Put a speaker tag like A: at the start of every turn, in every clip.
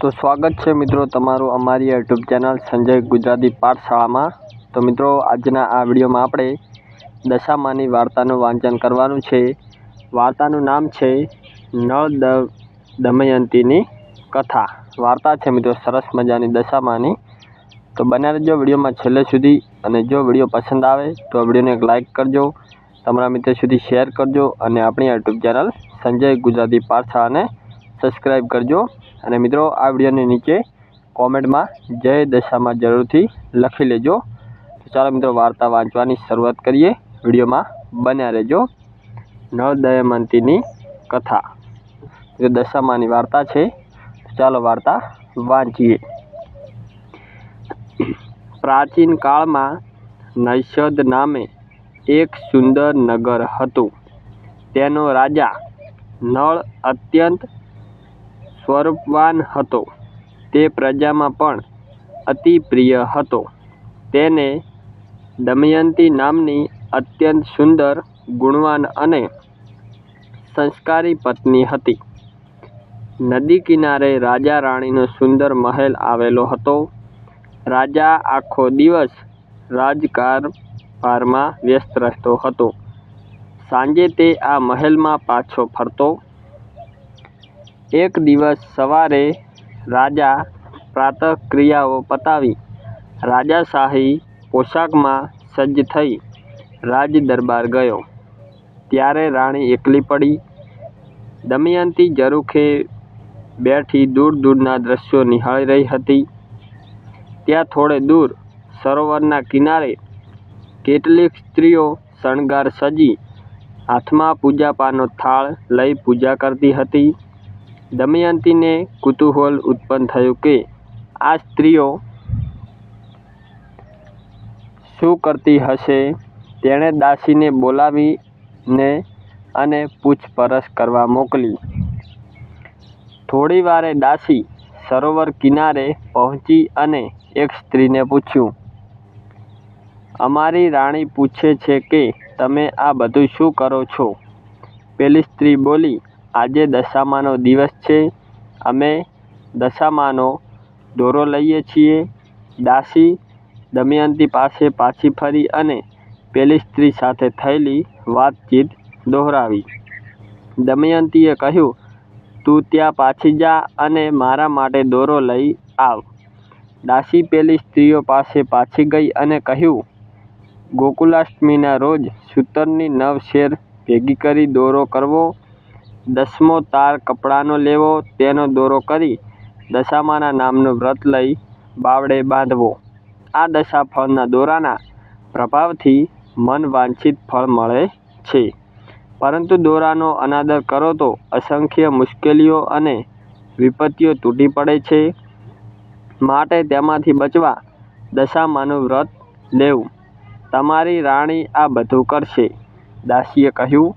A: તો સ્વાગત છે મિત્રો તમારું અમારી યુટ્યુબ ચેનલ સંજય ગુજરાતી પાઠશાળામાં. તો મિત્રો, આજના આ વિડીયોમાં આપણે દશામાની વાર્તાનું વાંચન કરવાનું છે. વાર્તાનું નામ છે નળ દ દમયંતીની કથા. વાર્તા છે મિત્રો સરસ મજાની દશામાની. તો બન્યા રહેજો વિડીયોમાં છેલ્લે સુધી અને જો વીડિયો પસંદ આવે તો વિડીયોને એક લાઇક કરજો. તમારા મિત્રો સુધી શેર કરજો અને આપણી યુટ્યુબ ચેનલ સંજય ગુજરાતી પાઠશાળાને સબસ્ક્રાઈબ કરજો. અને મિત્રો, આ વિડીયોની નીચે કોમેન્ટમાં જય દશામાં જરૂરથી લખી લેજો. તો ચાલો મિત્રો, વાર્તા વાંચવાની શરૂઆત કરીએ. વિડીયોમાં બન્યા રહેજો. નળ દયમંતીની કથા. જે દશામાની વાર્તા છે. ચાલો વાર્તા વાંચીએ. પ્રાચીન કાળમાં નૈષદ નામે એક સુંદર નગર હતું. તેનો રાજા નળ અત્યંત સ્વરૂપવાન હતો. તે પ્રજામાં પણ અતિ પ્રિય હતો. તેને દમયંતી નામની અત્યંત સુંદર, ગુણવાન અને સંસ્કારી પત્ની હતી. નદી કિનારે રાજા રાણીનો સુંદર મહેલ આવેલો હતો. રાજા આખો દિવસ રાજકારભારમાં વ્યસ્ત રહેતો હતો. સાંજે તે આ મહેલમાં પાછો ફરતો એક દિવસ સવારે રાજા પ્રાતઃક્રિયાઓ પતાવી. રાજાશાહી પોશાકમાં સજ્જ થઈ રાજ દરબાર ગયો. ત્યારે રાણી એકલી પડી. દમયંતી જરૂખે બેઠી દૂર દૂરના દ્રશ્યો નિહાળી રહી હતી. ત્યાં થોડે દૂર સરોવરના કિનારે કેટલીક સ્ત્રીઓ શણગાર સજી. હાથમાં પૂજાપાનો થાળ લઈ પૂજા કરતી હતી. દમયંતીને કુતૂહલ ઉત્પન્ન થયું કે આ સ્ત્રીઓ શું કરતી હશે? તેણે દાસીને બોલાવીને અને પૂછપરછ કરવા મોકલી. થોડી વારે દાસી સરોવર કિનારે પહોંચી અને એક સ્ત્રીને પૂછ્યું, અમારી રાણી પૂછે છે કે તમે આ બધું શું કરો છો? પેલી સ્ત્રી બોલી આજે દશામાનો દિવસ છે. અમે દશામાનો દોરો લઈએ છીએ. દાસી દમયંતી પાસે પાછી ફરી અને પેલી સ્ત્રી સાથે થયેલી વાતચીત દોહરાવી. દમયંતીએ કહ્યું, તું ત્યાં પાછી જા અને મારા માટે દોરો લઈ આવ. દાસી પેલી સ્ત્રીઓ પાસે પાછી ગઈ અને કહ્યું, ગોકુલાષ્ટમીના રોજ સૂતરની નવ શેર ભેગી કરી દોરો કરવો. દસમો તાર કપડાનો લેવો, તેનો દોરો કરી દશામાના નામનું વ્રત લઈ બાવડે બાંધવો. આ દશા ફળના દોરાના પ્રભાવથી મન વાંછિત ફળ મળે છે. પરંતુ દોરાનો અનાદર કરો તો અસંખ્ય મુશ્કેલીઓ અને વિપત્તિઓ તૂટી પડે છે. માટે તેમાંથી બચવા દશામાનું વ્રત લેવું. તમારી રાણી આ બધું કરશે, દાસીએ કહ્યું.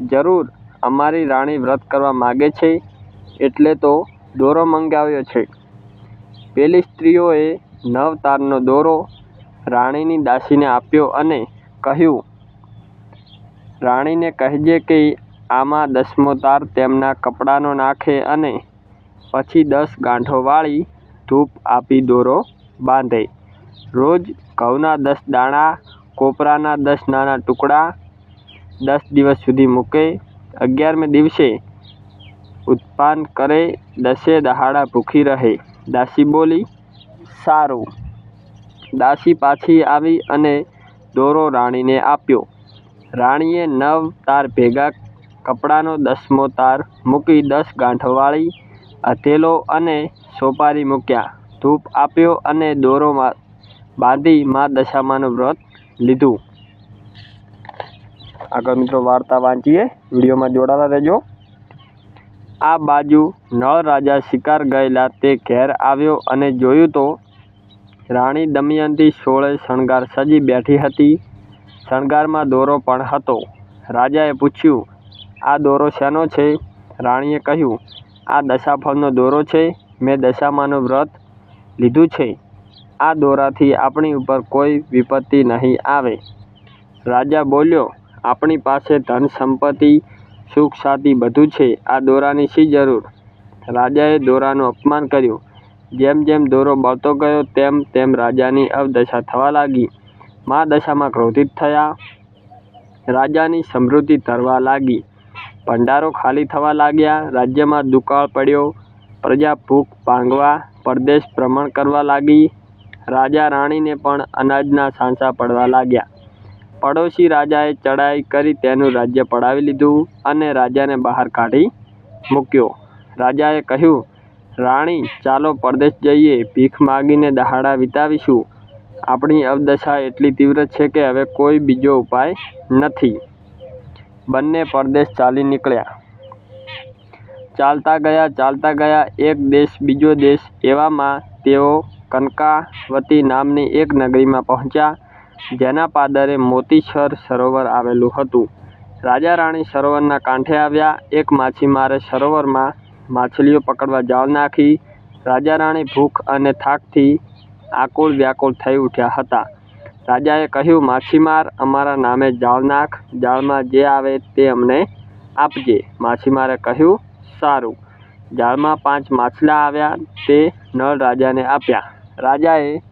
A: જરૂર અમારી રાણી વ્રત કરવા માગે છે એટલે તો દોરો મંગાવ્યો છે. પેલી સ્ત્રીઓએ નવ તારનો દોરો રાણીની દાસીને આપ્યો અને કહ્યું, રાણીને કહેજે કે આમાં દસમો તાર તેમના કપડાનો નાખે અને પછી દસ ગાંઠો વાળી ધૂપ આપી દોરો બાંધે. રોજ ઘઉંના દસ દાણા, કોપરાના દસ નાના ટુકડા દસ દિવસ સુધી મૂકે અગિયારમે દિવસે ઉત્પાન કરે, દસે દહાડા ભૂખી રહે. દાસી બોલી, સારું. દાસી પાછી આવી અને દોરો રાણીને આપ્યો. રાણીએ નવ તાર ભેગા કપડાનો દસમો તાર મૂકી દસ ગાંઠવાળી હથેલો અને સોપારી મૂક્યા. ધૂપ આપ્યો અને દોરોમાં બાંધી મા દશામાનું વ્રત લીધું. આગળ મિત્રો વાર્તા વાંચીએ. વિડીયોમાં જોડાતા રહેજો. આ બાજુ નળ રાજા શિકાર ગયેલા તે ઘેર આવ્યો અને જોયું તો રાણી દમયંતી સોળે શણગાર સજી બેઠી હતી. શણગારમાં દોરો પણ હતો. રાજાએ પૂછ્યું, આ દોરો શેનો છે? રાણીએ કહ્યું, આ દશાફળનો દોરો છે. મેં દશામાનું વ્રત લીધું છે. આ દોરાથી આપણી ઉપર કોઈ વિપત્તિ નહીં આવે. રાજા બોલ્યો આપણી પાસે ધન, સંપત્તિ, સુખ, શાંતિ બધું છે. આ દોરાની શી જરૂર? રાજાએ દોરાનું અપમાન કર્યું. જેમ જેમ દોરો બળતો ગયો, તેમ તેમ રાજાની અવદશા થવા લાગી. મહાદશામાં ક્રોધિત થયા. રાજાની સમૃદ્ધિ તરવા લાગી. ભંડારો ખાલી થવા લાગ્યા. રાજ્યમાં દુકાળ પડ્યો. પ્રજા ભૂખ ભાંગવા, પરદેશ ભ્રમણ કરવા લાગી. રાજા રાણીને પણ અનાજના સાંસા પડવા લાગ્યા. પડોશી રાજાએ ચડાઈ કરી તેનું રાજ્ય પડાવી લીધું અને રાજાને બહાર કાઢી મૂક્યો. રાજાએ કહ્યું, રાણી, ચાલો પરદેશ જઈએ, ભીખ માગીને દહાડા વિતાવીશું. આપણી અવદશા એટલી તીવ્ર છે કે હવે કોઈ બીજો ઉપાય નથી. બંને પરદેશ ચાલી નીકળ્યા. ચાલતા ગયા ચાલતા ગયા, એક દેશ બીજો દેશ એવામાં તેઓ કનકાવતી નામની એક નગરીમાં પહોંચ્યા જેના પાદરે મોતીસર સરોવર આવેલું હતું. રાજા રાણી સરોવરના કાંઠે આવ્યા. એક માછીમારે સરોવરમાં માછલીઓ પકડવા જાળ નાખી. રાજા રાણી ભૂખ અને થાકથી આકુળ વ્યાકુળ થઈ ઉઠ્યા હતા. રાજાએ કહ્યું, માછીમાર, અમારા નામે જાળ નાખ. જાળમાં જે આવે તે અમને આપજે. માછીમારે કહ્યું, સારું. જાળમાં પાંચ માછલા આવ્યા. તે નળ રાજાને આપ્યા. રાજાએ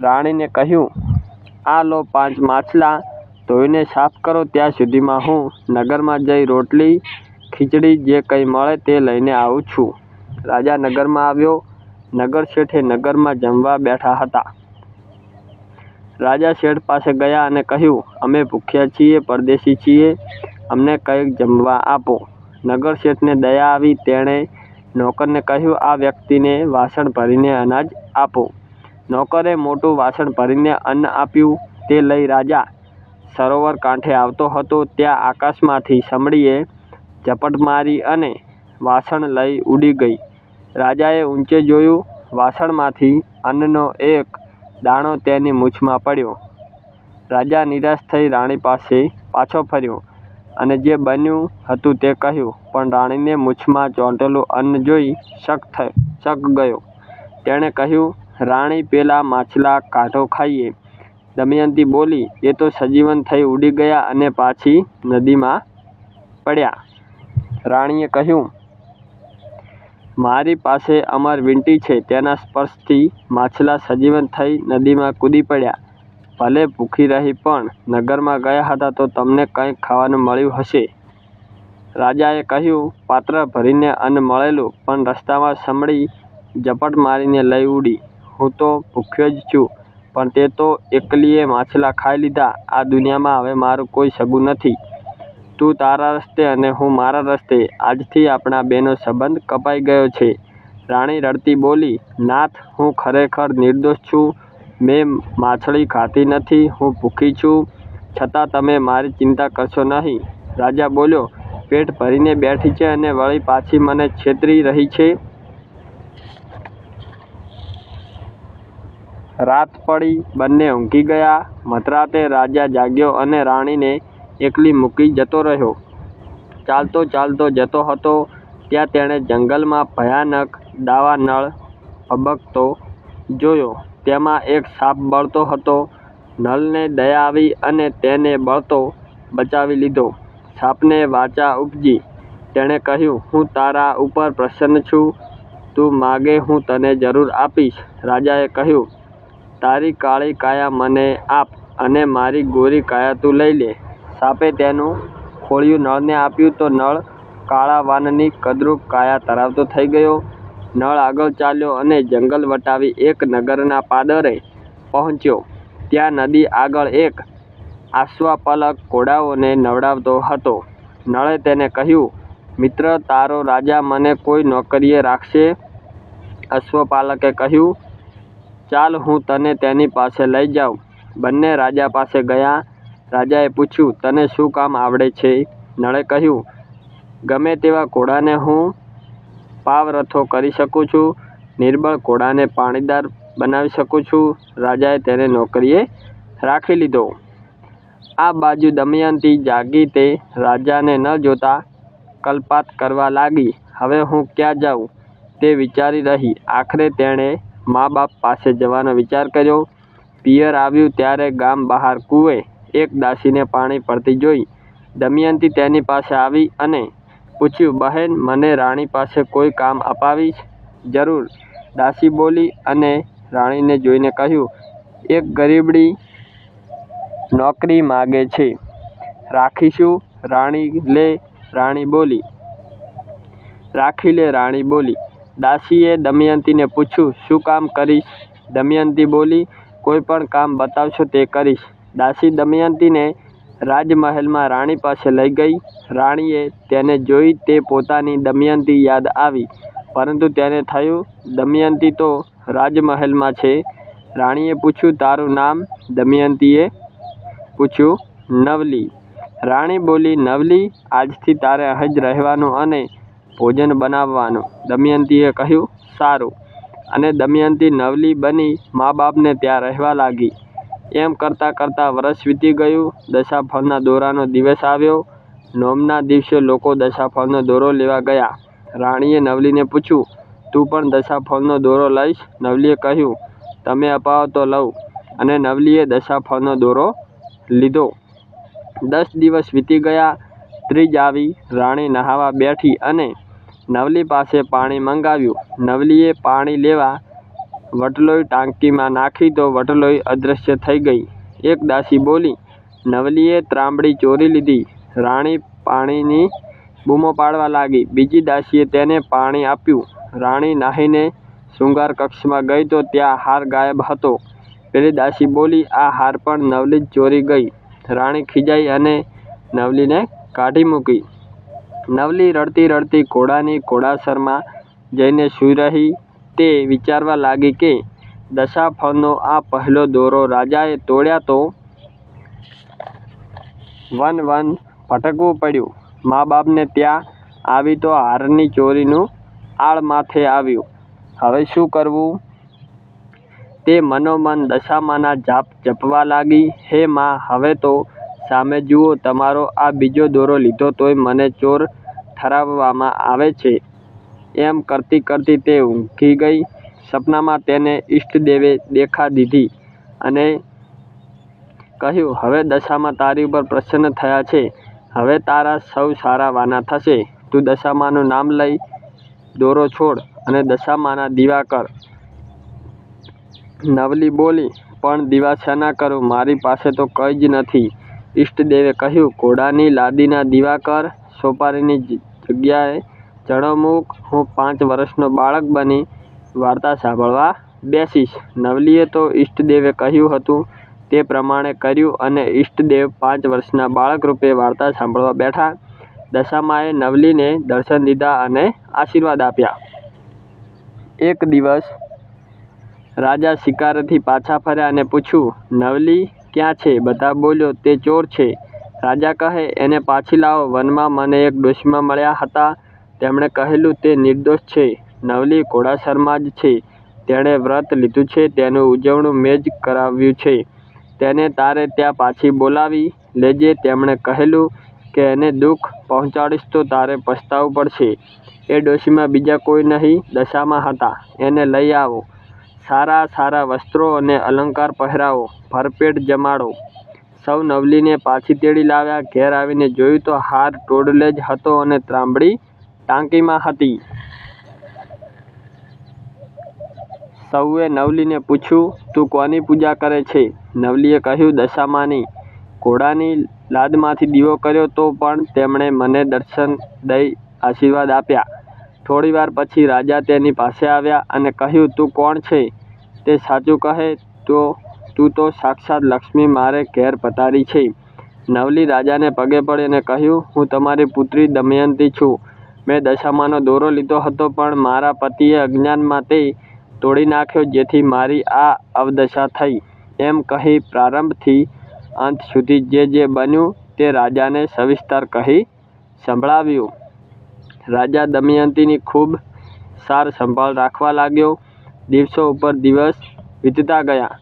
A: રાણીને કહ્યું આ લો પાંચ માછલા. ધોઈને સાફ કરો, ત્યાં સુધીમાં હું નગરમાં જઈ રોટલી, ખીચડી જે કંઈ મળે તે લઈને આવું છું. રાજા નગરમાં આવ્યો. નગર શેઠે નગરમાં જમવા બેઠા હતા. રાજા શેઠ પાસે ગયા અને કહ્યું, અમે ભૂખ્યા છીએ, પરદેશી છીએ. અમને કંઈક જમવા આપો. નગર શેઠને દયા આવી. તેણે નોકરને કહ્યું, આ વ્યક્તિને વાસણ ભરીને અનાજ આપો. નોકરે મોટું વાસણ ભરીને અન્ન આપ્યું. તે લઈ રાજા સરોવર કાંઠે આવતો હતો. ત્યાં આકાશમાંથી સમડીએ ઝપટ મારી અને વાસણ લઈ ઉડી ગઈ. રાજાએ ઊંચે જોયું, વાસણમાંથી અન્નનો એક દાણો તેની મૂછમાં પડ્યો. રાજા નિરાશ થઈ રાણી પાસે પાછો ફર્યો અને જે બન્યું હતું તે કહ્યું, પણ રાણીને મૂછમાં ચોંટેલું અન્ન જોઈ શક થ, શક ગયો. તેણે કહ્યું રાણી પેલા માછલા કાઢો ખાઈએ. દમયંતી બોલી, એ તો સજીવન થઈ ઉડી ગયા અને પાછી નદીમાં પડ્યા. રાણીએ કહ્યું, મારી પાસે અમર વીંટી છે, તેના સ્પર્શથી માછલા સજીવન થઈ નદીમાં કૂદી પડ્યા. ભલે ભૂખી રહી પણ નગરમાં ગયા હતા તો તમને કંઈક ખાવાનું મળ્યું હશે. રાજાએ કહ્યું, પાત્ર ભરીને અન્ન મળેલું, પણ રસ્તામાં સમળી ઝપટ મારીને લઈ ઉડી. હું તો ભૂખ્યો જ છું, પણ તે તો એકલીએ માછલા ખાઈ લીધા. આ દુનિયામાં હવે મારું કોઈ સગું નથી. તું તારા રસ્તે અને હું મારા રસ્તે. આજથી આપણા બેનો સંબંધ કપાઈ ગયો છે. રાણી રડતી બોલી, નાથ, હું ખરેખર નિર્દોષ છું. મેં માછલી ખાધી નથી, હું ભૂખી છું. છતાં તમે મારી ચિંતા કરશો નહીં. રાજા બોલ્યો, પેટ ભરીને બેઠી છે અને વળી પાછી મને છેતરી રહી છે. રાત પડી, બંને ઊંઘી ગયા. મધરાતે રાજા જાગ્યો અને રાણીને એકલી મૂકી જતો રહ્યો. ચાલતો ચાલતો જતો હતો. ત્યાં તેણે જંગલમાં ભયાનક દાવાનળ ભભકતો જોયો. તેમાં એક સાપ બળતો હતો. નળને દયા આવી અને તેને બળતો બચાવી લીધો. સાપને વાચા ઉપજી. તેણે કહ્યું, હું તારા ઉપર પ્રસન્ન છું. તું માગે હું તને જરૂર આપીશ. રાજાએ કહ્યું તારી કાળી કાયા મને આપ અને મારી ગોરી કાયા તું લઈ લે. સાપે તેનું ખોળિયું નળને આપ્યું તો નળ કાળા વાનની કદરૂપ કાયા ધરાવતો થઈ ગયો. નળ આગળ ચાલ્યો અને જંગલ વટાવી એક નગરના પાદરે પહોંચ્યો. ત્યાં નદી આગળ એક આશ્વાપલક ઘોડાઓને નવડાવતો હતો. નળે તેને કહ્યું, મિત્ર, તારો રાજા મને કોઈ નોકરીએ રાખશે? અશ્વપાલકે કહ્યું ચાલ હું તને તેની પાસે લઈ જાઉં. બંને રાજા પાસે ગયા. રાજાએ પૂછ્યું, તને શું કામ આવડે છે? નળે કહ્યું, ગમે તેવા ઘોડાને હું પાવરથો કરી શકું છું. નિર્બળ ઘોડાને પાણીદાર બનાવી શકું છું. રાજાએ તેને નોકરીએ રાખી લીધો. આ બાજુ દમયંતી જાગી તે રાજાને ન જોતા કલ્પાત કરવા લાગી, હવે હું ક્યાં જાઉં? તે વિચારી રહી. આખરે તેણે મા બાપ પાસે જવાનો વિચાર કર્યો. પિયર આવ્યું ત્યારે ગામ બહાર કૂવે. એક દાસીને પાણી પડતી જોઈ. દમયંતી તેની પાસે આવી અને પૂછ્યું, બહેન, મને રાણી પાસે કોઈ કામ અપાવીશ? જરૂર. દાસી બોલી અને રાણીને જોઈને કહ્યું, એક ગરીબડી નોકરી માગે છે. રાખીશું? રાણી લે. રાણી બોલી. રાખી લે, રાણી બોલી. દાસીએ દમયંતીને પૂછ્યું, શું કામ કરીશ? દમયંતી બોલી, કોઈ પણ કામ બતાવશો તે કરીશ. દાસી દમયંતીને રાજમહેલમાં રાણી પાસે લઈ ગઈ. રાણીએ તેને જોઈ તે પોતાની દમયંતી યાદ આવી. પરંતુ તેને થયું, દમયંતી તો રાજમહેલમાં છે. રાણીએ પૂછ્યું, તારું નામ? દમયંતીએ પૂછ્યું, નવલી. રાણી બોલી, નવલી, આજથી તારે અહીં જ રહેવાનું અને ભોજન બનાવવાનું. દમયંતીએ કહ્યું, સારું. અને દમયંતી નવલી બની મા બાપને ત્યાં રહેવા લાગી. એમ કરતાં કરતાં વર્ષ વીતી ગયું. દશાફળના દોરાનો દિવસ આવ્યો. નોમના દિવસે લોકો દશાફળનો દોરો લેવા ગયા. રાણીએ નવલીને પૂછ્યું, તું પણ દશાફળનો દોરો લઈશ? નવલીએ કહ્યું, તમે અપાવો તો લઉં. અને નવલીએ દશાફળનો દોરો લીધો. દસ દિવસ વીતી ગયા. ત્રીજ આવી રાણી નહાવા બેઠી અને નવલી પાસે પાણી મંગાવ્યું. નવલીએ પાણી લેવા વટલોઈ ટાંકીમાં નાખી તો વટલોઈ અદૃશ્ય થઈ ગઈ. એક દાસી બોલી, નવલીએ ત્રાંબડી ચોરી લીધી. રાણી પાણીની બૂમો પાડવા લાગી. બીજી દાસીએ તેને પાણી આપ્યું. રાણી નાહીને શૃંગાર કક્ષમાં ગઈ તો ત્યાં હાર ગાયબ હતો. પેલી દાસી બોલી, આ હાર પણ નવલી જ ચોરી ગઈ. રાણી ખીજાઈ અને નવલીને કાઢી મૂકી. નવલી રડતી રડતી ઘોડાની ઘોડાસરમાં જઈને સૂઈ રહી. તે વિચારવા લાગી કે દશાફળનો આ પહેલો દોરો રાજાએ તોડ્યા તો વન વન ભટકવું પડ્યું. મા બાપને ત્યાં આવી તો હારની ચોરીનું આળ માથે આવ્યું. હવે શું કરવું? તે મનોમન દશામાના જાપ જપવા લાગી. હે માં, હવે તો સામે જુઓ, તમારો આ બીજો દોરો લીધો તોય મને ચોર ઠરાવવામાં આવે છે. એમ કરતી કરતી તે ઊંઘી ગઈ. સપનામાં તેને ઈષ્ટદેવે દેખા દીધી અને કહ્યું, હવે દશામાં તારી ઉપર પ્રસન્ન થયા છે. હવે તારા સૌ સારા વાના થશે. તું દશામાનું નામ લઈ દોરો છોડ અને દશામાના દીવા કર. નવલી બોલી, પણ દીવા શાના કરું. મારી પાસે તો કંઈ જ નથી. ઈષ્ટદેવે કહ્યું, ઘોડાની લાદીના દીવા કર સોપારીની જગ્યાએ જણોમુખ હું પાંચ વર્ષનો બાળક બની વાર્તા સાંભળવા બેસીશ. નવલીએ તો ઈષ્ટદેવે કહ્યું હતું તે પ્રમાણે કર્યું અને ઈષ્ટદેવ પાંચ વર્ષના બાળક રૂપે વાર્તા સાંભળવા બેઠા. દશામાએ નવલીને દર્શન દીધા અને આશીર્વાદ આપ્યા. એક દિવસ રાજા શિકારથી પાછા ફર્યા અને પૂછ્યું, નવલી ક્યાં છે. બધા બોલ્યો, તે ચોર છે. રાજા કહે, એને પાછી લાવો. વનમાં મને એક ડોશીમાં મળ્યા હતા. તેમણે કહેલું, તે નિર્દોષ છે. નવલી ઘોડાસરમાં જ છે. તેણે વ્રત લીધું છે. તેનું ઉજવણું મેં જ કરાવ્યું છે. તેને તારે ત્યાં પાછી બોલાવી લેજે. તેમણે કહેલું કે, એને દુઃખ પહોંચાડીશ તો તારે પછતાવું પડશે. એ ડોશીમાં બીજા કોઈ નહીં, દશામાં હતા. એને લઈ આવો. સારા સારા વસ્ત્રો અને અલંકાર પહેરાવો, ભરપેટ જમાડો. સૌ નવલીને પાછી તેડી લાવ્યા. ઘેર આવીને જોયું તો હાર ટોડલે જ હતો અને ત્રાંબડી ટાંકીમાં હતી. સૌએ નવલીને પૂછ્યું, તું કોની પૂજા કરે છે? નવલીએ કહ્યું, દશામાની. ઘોડાની લાદમાંથી દીવો કર્યો તો પણ તેમણે મને દર્શન દઈ આશીર્વાદ આપ્યા. થોડીવાર પછી રાજા તેની પાસે આવ્યા અને કહ્યું, તું કોણ છે? તે સાચું કહે તો, તું તો સાક્ષાત લક્ષ્મી મારે ઘેર પધારી છે. નવલી રાજાને પગે પડીને કહ્યું, હું તમારી પુત્રી દમયંતી છું. મેં દશામાનો દોરો લીધો હતો, પણ મારા પતિએ અજ્ઞાનમાં તે તોડી નાખ્યો, જેથી મારી આ અવદશા થઈ. એમ કહી પ્રારંભથી અંત સુધી જે જે બન્યું તે રાજાને સવિસ્તાર કહી સંભળાવ્યું. રાજા દમયંતીની ખૂબ સાર સંભાળ રાખવા લાગ્યો. દિવસો ઉપર દિવસ વીતતા ગયા.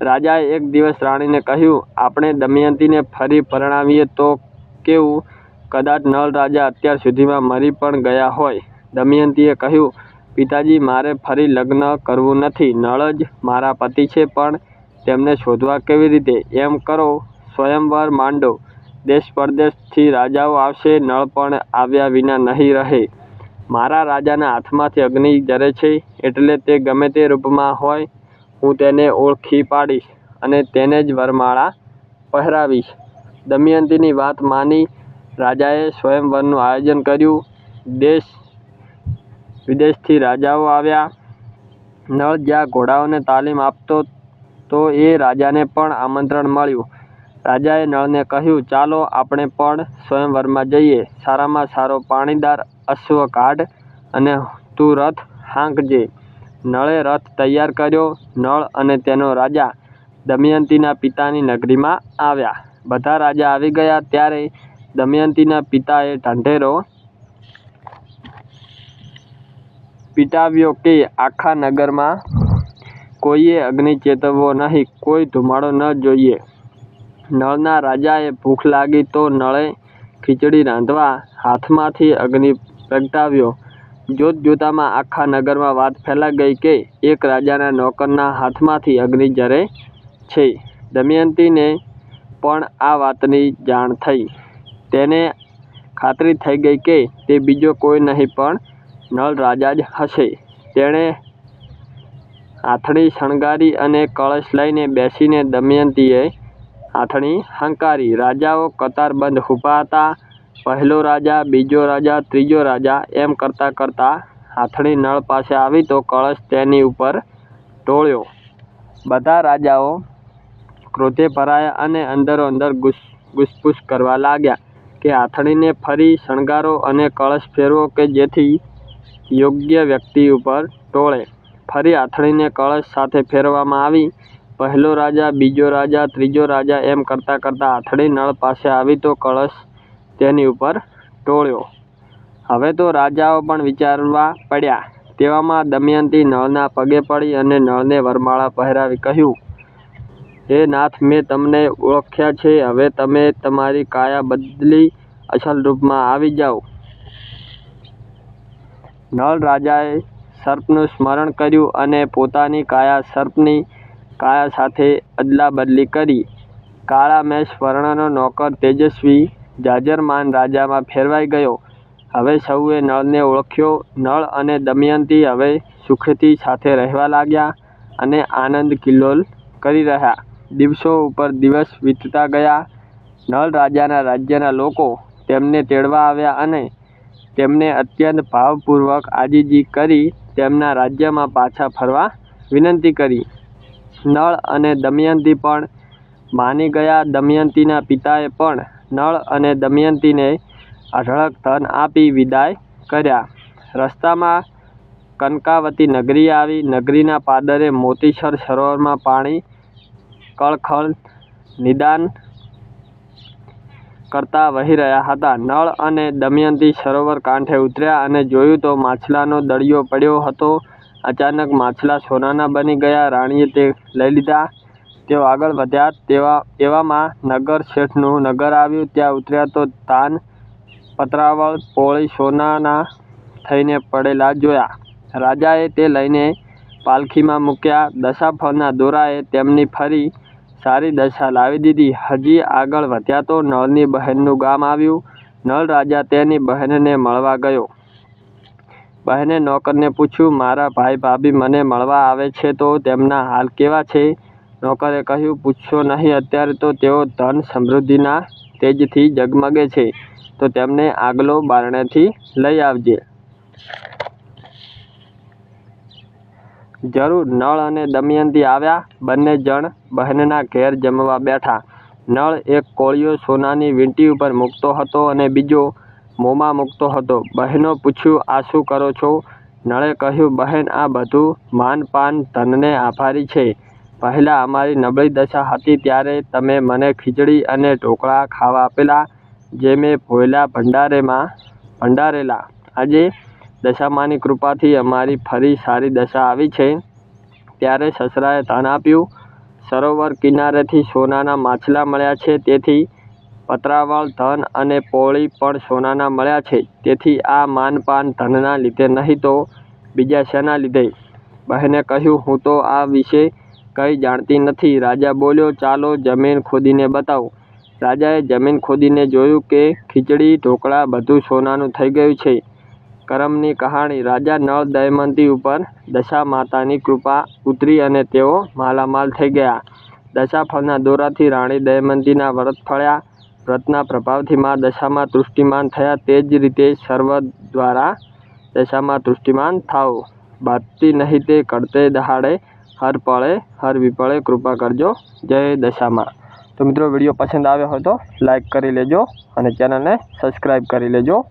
A: રાજાએ એક દિવસ રાણીને કહ્યું, આપણે દમયંતીને ફરી પરણાવીએ તો કેવું? કદાચ નળ રાજા અત્યાર સુધીમાં મરી પણ ગયા હોય. દમયંતીએ કહ્યું, પિતાજી, મારે ફરી લગ્ન કરવું નથી. નળ જ મારા પતિ છે, પણ તેમને શોધવા કેવી રીતે? એમ કરો, સ્વયંવર માંડો. દેશ પરદેશથી રાજાઓ આવશે, નળ પણ આવ્યા વિના નહીં રહે. મારા રાજાના હાથમાંથી અગ્નિ જરે છે, એટલે તે ગમે તે રૂપમાં હોય, હું તેને ઓળખી પાડીશ અને તેને જ વરમાળા પહેરાવીશ. દમયંતીની વાત માની રાજાએ સ્વયંવરનું આયોજન કર્યું. દેશ વિદેશથી રાજાઓ આવ્યા. નળ જ્યાં ઘોડાઓને તાલીમ આપતો, તો એ રાજાને પણ આમંત્રણ મળ્યું. રાજાએ નળને કહ્યું, ચાલો આપણે પણ સ્વયંવરમાં જઈએ. સારામાં સારો પાણીદાર અશ્વ કાઢ અને તું રથ હાંકજે. નળે રથ તૈયાર કર્યો. નળ અને તેનો રાજા દમયંતીના પિતાની નગરીમાં આવ્યા. બધા રાજા આવી ગયા ત્યારે દમયંતીના પિતાએ ઢંઢેરો પીટાવ્યો કે આખા નગરમાં કોઈએ અગ્નિ ચેતવવો નહીં, કોઈ ધુમાડો ન જોઈએ. નળના રાજાએ ભૂખ લાગી તો નળે ખીચડી રાંધવા હાથમાંથી અગ્નિ પ્રગટાવ્યો. જોત જોતામાં આખા નગરમાં વાત ફેલાઈ ગઈ કે એક રાજાના નોકરના હાથમાંથી અગ્નિ જરે છે. દમયંતીને પણ આ વાતની જાણ થઈ. તેને ખાતરી થઈ ગઈ કે તે બીજો કોઈ નહીં પણ નળ રાજા જ હશે. તેણે આથણી શણગારી અને કળશ લઈને બેસીને દમયંતીએ આથણી હંકારી. રાજાઓ કતારબંધ ઊભા હતા પહેલો રાજા, બીજો રાજા, ત્રીજો રાજા એમ કરતાં કરતાં આથણી નળ પાસે આવી તો કળશ તેની ઉપર ઢોળ્યો બધા રાજાઓ ક્રોધે ભરાયા અને અંદરો અંદર ગુસ, ગુસપુસ કરવા લાગ્યા કે આથણીને ફરી શણગારો અને કળશ ફેરવો કે જેથી યોગ્ય વ્યક્તિ ઉપર ટોળે. ફરી આથણીને કળશ સાથે ફેરવવામાં આવી. પહેલો રાજા, બીજો રાજા, ત્રીજો રાજા એમ કરતાં કરતાં આથડી નળ પાસે આવી તો કળશ તેની ઉપર ટોળ્યો. હવે તો રાજાઓ પણ વિચારવા પડ્યા. તેવામાં દમયંતી નળના પગે પડી અને નળને વરમાળા પહેરાવી કહ્યું, હે નાથ, મેં તમને ઓળખ્યા છે. હવે તમે તમારી કાયા બદલી અસલ રૂપમાં આવી જાઓ. નળ રાજાએ સર્પનું સ્મરણ કર્યું અને પોતાની કાયા સર્પની કાયા સાથે અદલાબદલી કરી. કાળા મેષ વર્ણનો નોકર તેજસ્વી જાજરમાન રાજામાં ફેરવાઈ ગયો. હવે સૌએ નળને ઓળખ્યો. નળ અને દમયંતી હવે સુખથી સાથે રહેવા લાગ્યા અને આનંદ કિલ્લોલ કરી રહ્યા. દિવસો ઉપર દિવસ વીતતા ગયા. નળ રાજાના રાજ્યના લોકો તેમને તેડવા આવ્યા અને તેમને અત્યંત ભાવપૂર્વક આજીજી કરી તેમના રાજ્યમાં પાછા ફરવા વિનંતી કરી. નળ અને દમયંતી પણ માની ગયા. દમયંતીના પિતાએ પણ નળ અને દમયંતીને અઢળક ધન આપી વિદાય કર્યા. રસ્તામાં કનકાવતી નગરી આવી. નગરીના પાદરે મોતીસર સરોવરમાં પાણી કળખળ નિદાન કરતા વહી રહ્યા હતા. નળ અને દમયંતી સરોવર કાંઠે ઉતર્યા અને જોયું તો માછલાનો દળિયો પડ્યો હતો. અચાનક માછલા સોનાના બની ગયા. રાણીએ તે લઈ લીધા. તેઓ આગળ વધ્યા. તેવા, એવામાં નગર શેઠનું નગર આવ્યું. ત્યાં ઉતર્યા તો તાન પતરાવળ પોળી સોનાના થઈને પડેલા જોયા. રાજાએ તે લઈને પાલખીમાં મૂક્યા. દશાફળના દોરાએ તેમની ફરી સારી દશા લાવી દીધી. હજી આગળ વધ્યા તો નળની બહેનનું ગામ આવ્યું. નળ રાજા તેની બહેનને મળવા ગયો. બહેને નોકરને પૂછ્યું, મારા ભાઈ ભાભી મને મળવા આવે છે તો તેમના હાલ કેવા છે? નોકરે કહ્યું, પૂછશો નહીં, અત્યારે તો તેઓ ધન સમૃદ્ધિના તેજથી જગમગે છે, તો તેમને આગલો બારણેથી લઈ આવજે. જરૂર, નળ અને દમયંતી આવ્યા, બંને જણ બહેનના ઘેર જમવા બેઠા. નળ એક કોળિયો સોનાની વીંટી ઉપર મૂકતો હતો અને બીજો મોંમાં મૂકતો હતો. બહેનો પૂછ્યું, આ શું કરો છો? નળે કહ્યું, બહેન, આ બધું માનપાન ધનને આભારી છે. પહેલાં અમારી નબળી દશા હતી ત્યારે તમે મને ખીચડી અને ઢોકળા ખાવા આપેલા, જે મેં ભોયલા ભંડારેમાં ભંડારેલા. આજે દશામાની કૃપાથી અમારી ફરી સારી દશા આવી છે. ત્યારે સસરાએ ધન આપ્યું. સરોવર કિનારેથી સોનાના માછલા મળ્યા છે. તેથી પતરાવળ ધન અને પોળી પણ સોનાના મળ્યા છે. તેથી આ માનપાન ધનના લીધે નહીં તો બીજા શેના લીધે? બહેને કહ્યું, હું તો આ વિશે કંઈ જાણતી નથી. રાજા બોલ્યો, ચાલો જમીન ખોદીને બતાવો. રાજાએ જમીન ખોદીને જોયું કે ખીચડી, ઢોકળા બધું સોનાનું થઈ ગયું છે. કરમની કહાણી, રાજા નળ દમયંતી ઉપર દશા માતાની કૃપા ઉતરી અને તેઓ માલામાલ થઈ ગયા. દશાફળના દોરાથી રાણી દમયંતીના વ્રત ફળ્યા. વ્રતના પ્રભાવથી મા દશામાં તૃષ્ટિમાન થયા તે જ રીતે સર્વ દ્વારા દશામાં તૃષ્ટિમાન થાઓ. બાતતી નહીં તે કરતે દહાડે, હર પળે, હર વિપળે કૃપા કરજો. જય દશામાં. તો મિત્રો, વીડિયો પસંદ આવ્યો હોય તો લાઈક કરી લેજો અને ચેનલને સબસ્ક્રાઈબ કરી લેજો.